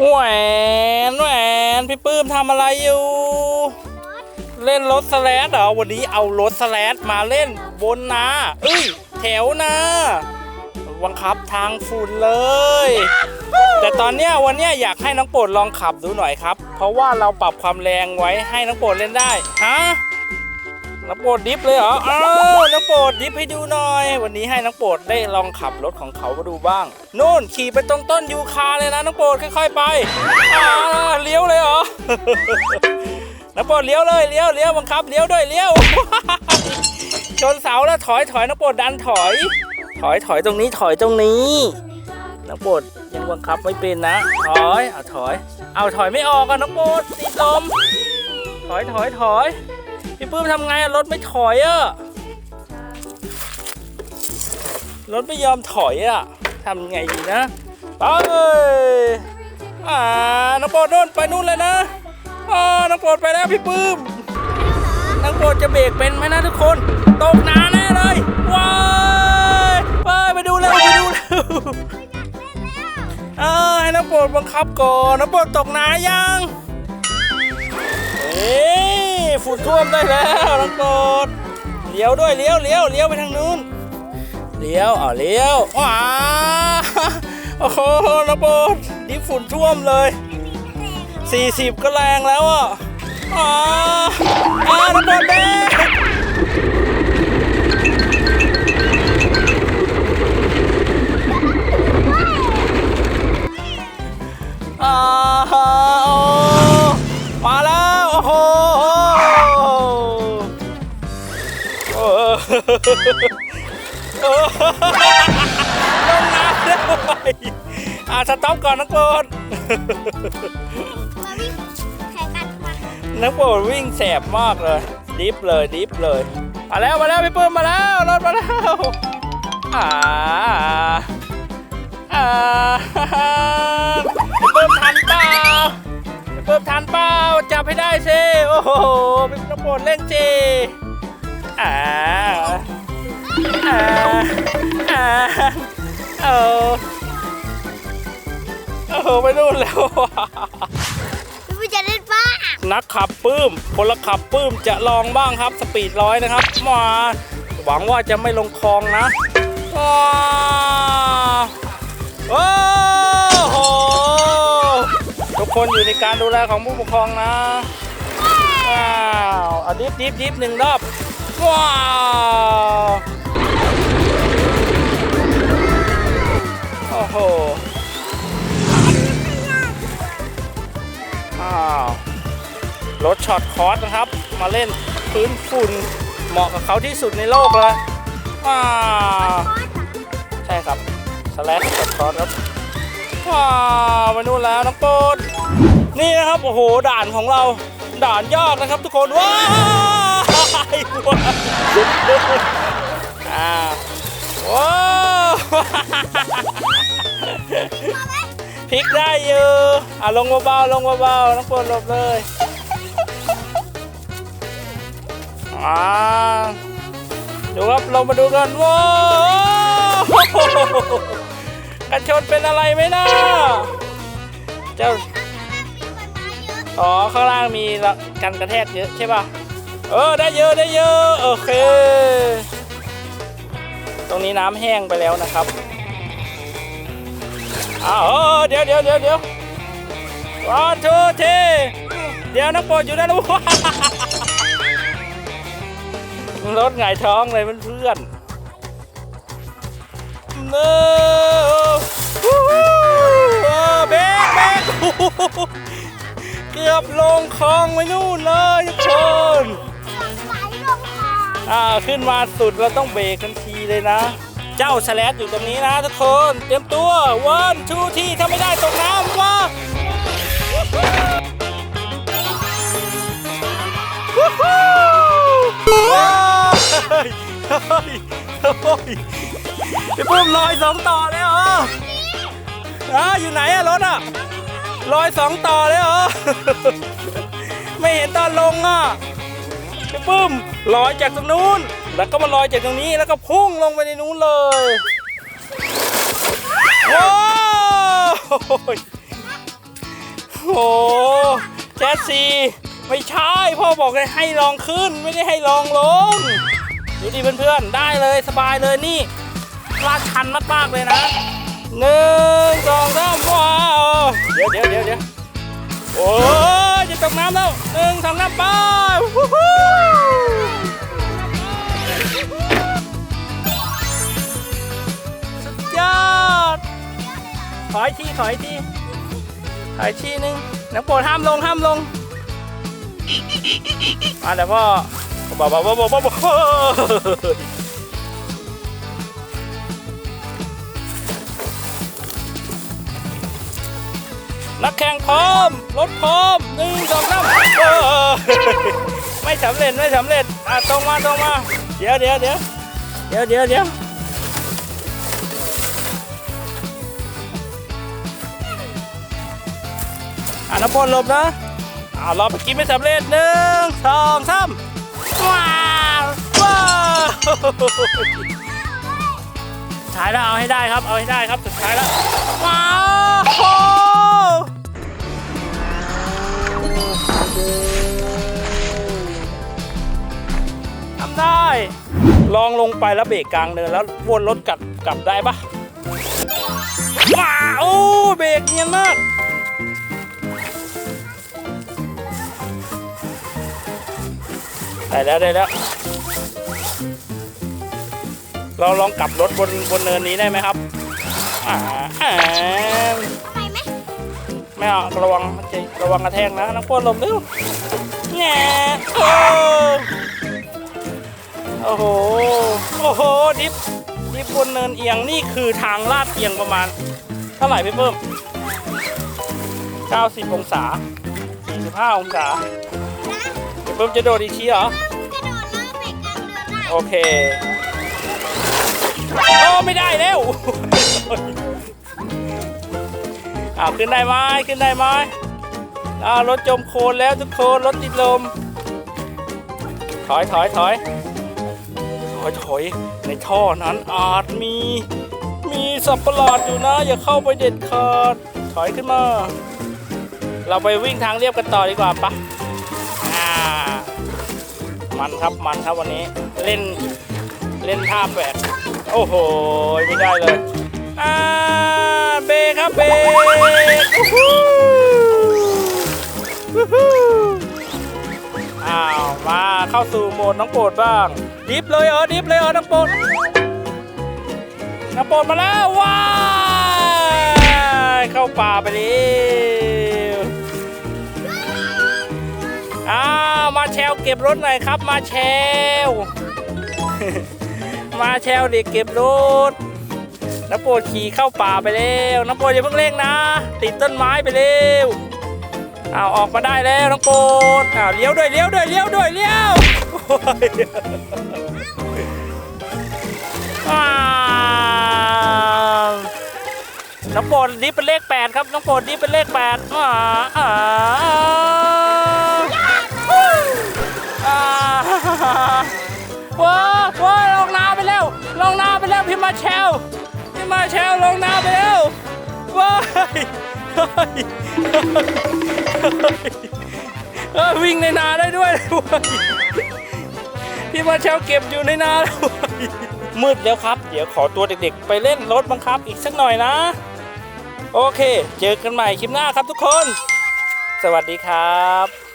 แหวนแหวนพี่ปื้มทำอะไรอยู่ เล่นรถสแลดเหรอวันนี้เอารถสแลดมาเล่นบนนาเอ้ยแถวนาบังคับทางฝุ่นเลย แต่ตอนเนี้ยวันเนี้ยอยากให้น้องโปรดลองขับดูหน่อยครับ เพราะว่าเราปรับความแรงไว้ให้น้องโปรดเล่นได้ฮะ น้องโปรดดิฟเลยเหรออ้าวน้องโปรดดิฟให้ดูหน่อย วันนี้ให้น้องโปรดได้ลองขับรถของเขามาดูบ้างนู่นขี่ไปตรงต้นยูคาเลยนะน้องโปรดค่อยๆไปอ่าเลี้ยวเลยเหรอน้องโปรดเลี้ยวเลยเลี้ยวเลี้ยวบังคับเลี้ยวด้วยเลี้ยวชนเสาแล้วถอยถอยน้องโปรดดันถอย ถอยถอยตรงนี้ถอยตรงนี้น้องโปรดยังบังคับไม่เป็นนะ ถอยเอาถอย เอาถอยไม่ออกอะน้องโปรดติดลมถอยถอยถอย พี่ปื้มทำไงอะรถไม่ถอยอะรถไม่ยอมถอยอะทำไงดีนะไปอ่าน้องโปรดโน่นไปนู่นเลยนะอ่าน้องโปรดไปแล้วพี่ปื้มน้องโปรดจะเบรกเป็นไหมนะทุกคน ตกน้ำแน่เลยว้ายไปไปดูเร็วไปดูเร็วเออให้น้องโปรดบังคับก่อนน้องโปรดตกน้ำยังเอ๊ ฝุ่นท่วมได้แล้วน้องโปรดเลี้ยวด้วยเลี้ยวเลี้ยวเลี้ยวไปทางนู้นเลี้ยวอ๋อเลี้ยวว้าโอ้โหน้องโปรดนี่ฝุ่นท่วมเลย 40 ก็แรงแล้วอะอ๋ออ๋อน้ำบอลแด ลงน้ำด้วยอ่าสต็อปก่อนนะโกนมาวิ่งแข่งกันมานักโปรดวิ่งแสบมากเลย ดิฟเลยดิฟเลย มาแล้วมาแล้วพี่ปื้มมาแล้วรถมาแล้วอ่าอ่าพี่ปื้มทันเปล่าพี่ปื้มทันเปล่าจับให้ได้สิโอ้โหพี่นักโปรดเล่นจีอ่า อ่าอ่าโอ้โอ้โหไปนู่นแล้วพี่จะเล่นป้านักขับปื้มพลขับปื้มจะลองบ้างครับ สปีดร้อยนะครับ มา หวังว่าจะไม่ลงคลองนะว้าวโอ้โหทุกคนอยู่ในการดูแลของผู้ปกครองนะว้าวอาดิฟดิฟดิฟหนึ่งรอบว้าวาวรถช็อตคอร์สนะครับ มาเล่นพื้นฝุ่นเหมาะกับเขาที่สุดในโลกเลยว้าวใช่ครับสแลชช็อตคอร์สครับว้าวมานู่นแล้วน้องโปรดนี่นะครับโอ้โหด่านของเราด่านยากนะครับทุกคนว้าว้าวอ่าว้าว พลิกได้อยู่อะลงเบาๆลงเบาๆน้องปรดหลบเลยอ่าดูครับเรามาดูกันว้าวกันชนเป็นอะไรไหมนะเจ้าอ๋อข้างล่างมีกันกระแทกเยอะใช่ป่ะเออได้เยอะได้เยอะโอเค ตรงนี้น้ำแห้งไปแล้วนะครับ อ้าวเออเดี๋ยวเดี๋ยวเดี๋ยวเดี๋ยววันทูทีเดี๋ยวนักโปรดอยู่ด้านนู้นรถหงายท้องเลยเพื่อนๆเนอะวู้ฮู้เออเบรกเบรกโอ้โหเกือบลงคลองไปนู่นเลยทุกคนไหลลงคออ่าขึ้นมาสุดเราต้องเบรกทันทีเลยนะ เจ้าสแลดอยู่ตรงนี้นะทุกคน เตรียมตัววันทูทีถ้าไม่ได้ตกน้ำว่าวู้ฮู้ว้าวเฮ้ยเฮ้ยเฮ้ยพี่ปุ้มลอยสองต่อเลยเหรออ่าอยู่ไหนอะรถอะลอยสองต่อเลยเหรอ ไม่เห็นตอนลงอะพี่ปุ้มลอยจากตรงนู้น แล้วก็มาลอยจากตรงนี้แล้วก็พุ่งลงไปในนู้นเลยว้าวโหแจสซีไม่ใช่พ่อบอกเลยให้ลองขึ้นไม่ได้ให้ลองลง ดูดิเพื่อนๆ ได้เลยสบายเลยนี่ลาดชันมากๆเลยนะหนึ่งสองสามว้าวเดี๋ยวเดี๋ยวเดี๋ยวเดี๋ยวโอ้ยจะตกน้ำแล้วหนึ่งสองสามไป ออีกทีขออีกทีขออีกทีนึงนักโปรดห้ามลงห้ามลงมาเดี๋ยวพ่อบ้าบ้าบ้าบ้าบ้านักแข่งพร้อมรถพร้อมหนึ่งสองสามไม่สำเร็จไม่สำเร็จอะตรงมาตรงมา เดี๋ยวเดี๋ยวเดี๋ยวเดี๋ยวเดี๋ยวเดี๋ยว น้ำพลหลบนะอ่าเราไปกินไม่สำเร็จหนึ่งสองสามว้าวว้าวสุดท้ายแล้วเอาให้ได้ครับ เอาให้ได้ครับสุดท้ายแล้วว้าวทำได้ ลองลงไปแล้วเบรกกลางเนินแล้ววนรถกลับกลับได้ปะว้าวโอ้เบรกเนียนมาก ได้แล้วได้แล้ว เราลองกลับรถบนบนเนินนี้ได้ไหมครับอ่าอ่าไปไหมไม่เอาระวังจะระวังกระแทกนะนักพลหลบเร็วแง่โอ้โอ้โหโอ้โหดิฟดิฟบนเนินเอียงนี่คือทางลาดเอียงประมาณ เท่าไหร่พี่เพิ่ม 90 องศา 45 องศาพี่เพิ่มจะโดดอีกทีเหรอ โอเคโอ้ไม่ได้แล้วอ้าวขึ้นได้ไหมขึ้นได้ไหมอ้าวรถจมโคลนแล้วทุกคนรถติดลม ถอยถอยถอยถอยถอยในท่อนั้นอาจมี มีสัตว์ประหลาดอยู่นะ อย่าเข้าไปเด็ดขาดถอยขึ้นมา เราไปวิ่งทางเรียบกันต่อดีกว่าปะอ่า มันครับมันครับวันนี้ เล่นเล่นท่าแปลกโอ้โห ไม่ได้เลย อ่า เบครับเบรกอู้หู้วู้ฮู้อ้าว มาเข้าสู่โหมดน้องโปรดบ้าง ดิฟเลยเหรอดิฟเลยเหรอน้องโปรดน้องโปรดมาแล้ว ว้ายเข้าป่าไปแล้วอ้าว มาแชลเก็บรถหน่อยครับ มาแชล มาแชลเด็กเก็บรถน้ำโปรดขี่เข้าป่าไปแล้วน้ำโปรดอย่าเพิ่งเร่งนะ ติดต้นไม้ไปเร็วอ้าวออกมาได้แล้วน้องโปรดอ้าวเลี้ยวด้วยเลี้ยวด้วยเลี้ยวด้วยเลี้ยวน้องโปรดดิฟเป็นเลขแปดครับน้องโปรดดิฟเป็นเลขแปดอ้าอ้า มาเชลพี่มาเชลลงน้ำไปแล้วว้ายเออวิ่งในนาได้ด้วยพี่มาเชลเก็บอยู่ในนาแล้วมืดแล้วครับ เดี๋ยวขอตัวเด็กๆ ไปเล่นรถบังคับอีกสักหน่อยนะ โอเค เจอกันใหม่คลิปหน้าครับทุกคน สวัสดีครับ